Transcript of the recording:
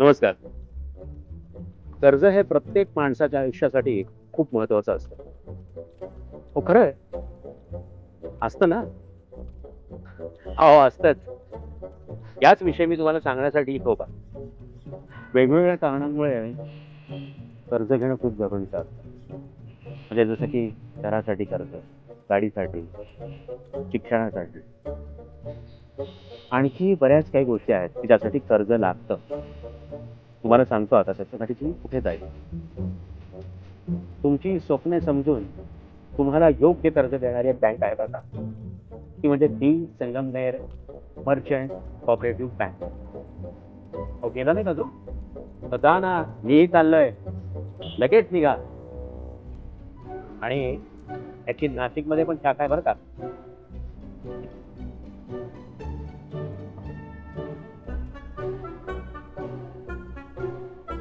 नमस्कार. कर्ज हे प्रत्येक माणसाच्या आयुष्यासाठी खूप महत्वाचं असतं. हो खरं आहे असतं ना? हो असतच. याच विषयी मी तुम्हाला सांगण्यासाठी हो का वेगवेगळ्या कारणांमुळे कर्ज घेणं खूप जरुरीचं असतं. म्हणजे जसं की घरासाठी कर्ज गाडीसाठी शिक्षणासाठी. आणखी बऱ्याच काही गोष्टी आहेत की ज्यासाठी कर्ज लागतं. तुम्हाला सांगतो आता त्याच्यासाठी तुम्ही कुठे जाईल. तुमची स्वप्ने समजून तुम्हाला योग्य कर्ज देणारी एक बँक आहे बघा. ती म्हणजे the Sangamner merchant cooperative bank हो गेला नाही का तू? जा ना मी चाललोय. लगेच निघा. आणि याची नाशिकमध्ये पण शाखा आहे बरं का.